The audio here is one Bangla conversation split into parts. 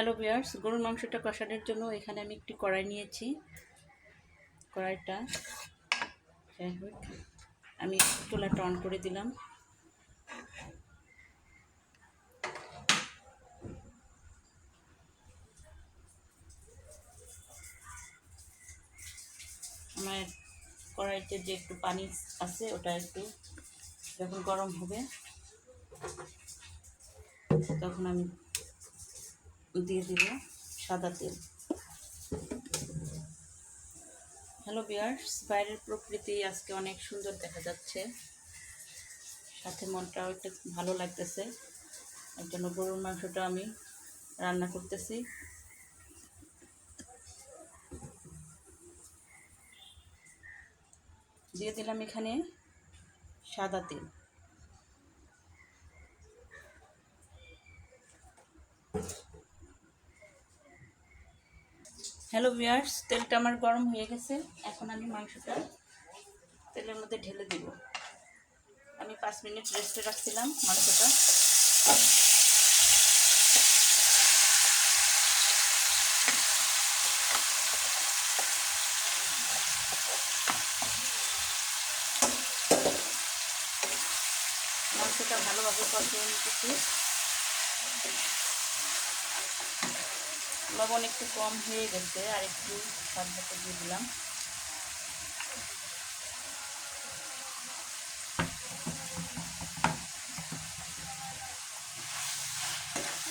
হ্যালো বিয়ার্স গরুর মাংসটা কষানোর জন্য এখানে আমি একটি কড়াই নিয়েছি। কড়াইটা আমি চুলাটা অন করে দিলাম। আমার কড়াইতে যে একটু পানি আছে, ওটা একটু যখন গরম হবে, তখন আমি দিয়ে দিব সাদা তেল। হ্যালো বিয়ার্স বাইরের প্রকৃতি আজকে অনেক সুন্দর দেখা যাচ্ছে। সাথে মনটাও একটু ভালো লাগতেছে। এর জন্য গরুর মাংসটা আমি রান্না করতেছি। দিয়ে দিলাম এখানে সাদা তেল। হ্যালো ভিয়ার্স তেলটা আমার গরম হয়ে গেছে। এখন আমি মাংসটা তেলের মধ্যে ঢেলে দিব। আমি পাঁচ মিনিট রেস্টে রাখছিলাম মাংসটা। মাংসটা ভালোভাবে কষিয়ে নিতেছি। লবণ একটু কম হয়ে গেছে, আর একটু স্বাদ দিয়ে দিলাম।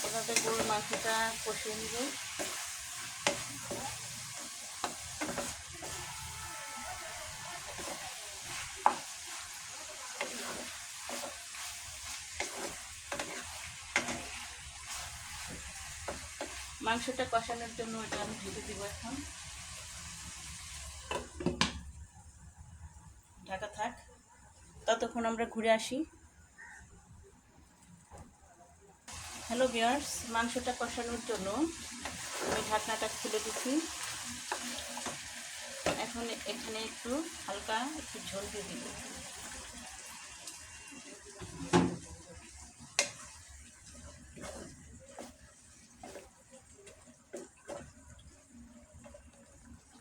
এভাবে গরুর মাংসটা কষিয়ে নিব। মাংসটা কষানোর জন্য এটা আমি ঢেকে দিব এখন। ঢাকা থাক। ততক্ষণ আমরা ঘুরে আসি। হ্যালো বিয়ার্স মাংসটা কষানোর জন্য আমি ঢাকনাটা খুলে দিচ্ছি এখন এখানে একটু হালকা একটু ঝোল দিয়ে দিব।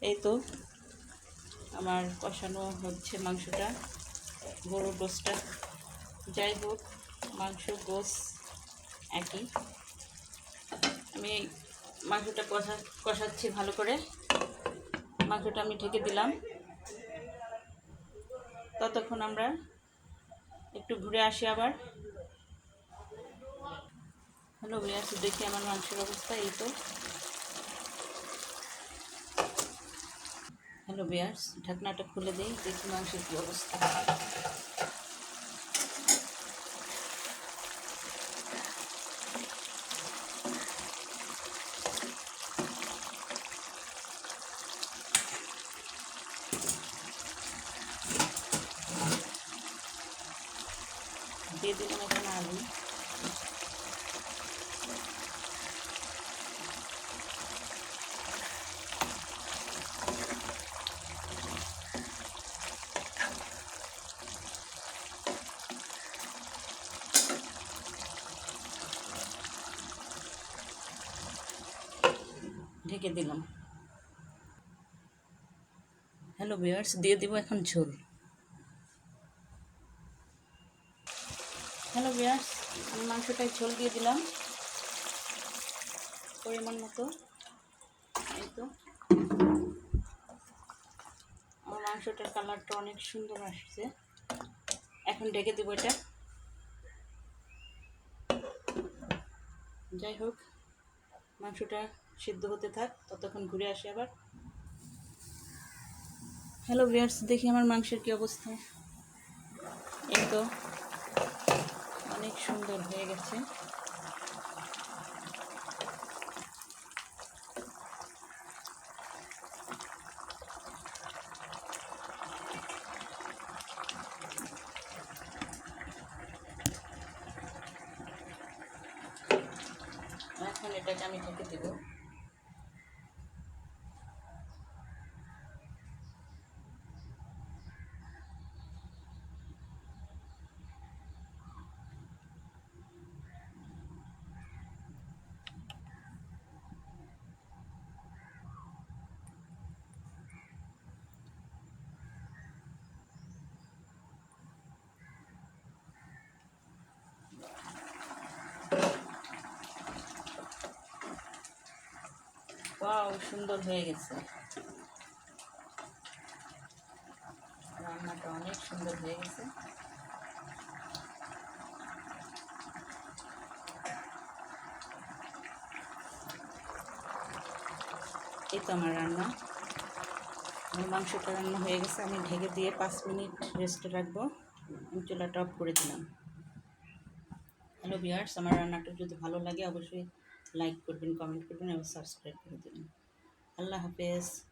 এই তো আমার কষানো হচ্ছে মাংসটা, গরুর গোসটা যাই হোক, মাংস গোস একই। আমি মাংসটা কষা, কষাচ্ছি ভালো করে। মাংসটা আমি ঢেকে দিলাম। ততক্ষণ আমরা একটু ঘুরে আসি আবার। হ্যালো ভাইয়া দেখি আমার মাংসের অবস্থা। এই তো হ্যালো বিয়ার্স ঢাকনাটা খুলে দিই দেখি মাংসের কী অবস্থা। দিয়ে দিলাম এখানে আলু। ঢেকে দিলাম। হ্যালো বিয়ার্স দিয়ে দিব এখন ঝোল। হ্যালো বিয়ার্স আমি মাংসটায় ঝোল দিয়ে দিলাম। পরিমাণ মতো। এই তো। আমার মাংসটার কালারটা অনেক সুন্দর আসছে। এখন ঢেকে দেবো এটা। যাই হোক, মাংসটা সিদ্ধ হতে থাক, ততক্ষণ ঘুরে আসি আবার। হ্যালো ভিয়ার্স দেখি আমার মাংসের কি অবস্থা। এই তো, অনেক সুন্দর হয়ে গেছে। এখন এটাকে আমি ঢেকে দেবো। সুন্দর হয়ে গেছে। রান্নাটা অনেক সুন্দর হয়ে গেছে। এই তো আমার রান্না। আমার মাংসটা রান্না হয়ে গেছে। আমি ঢেকে দিয়ে পাঁচ মিনিট রেস্টে রাখব। আমি চুলাটা অফ করে দিলাম। হ্যালো বিয়ার্স আমার রান্নাটা যদি ভালো লাগে, অবশ্যই লাইক করবেন কমেন্ট করবেন এবং সাবস্ক্রাইব করে দেবেন। আল্লাহ হাফেজ।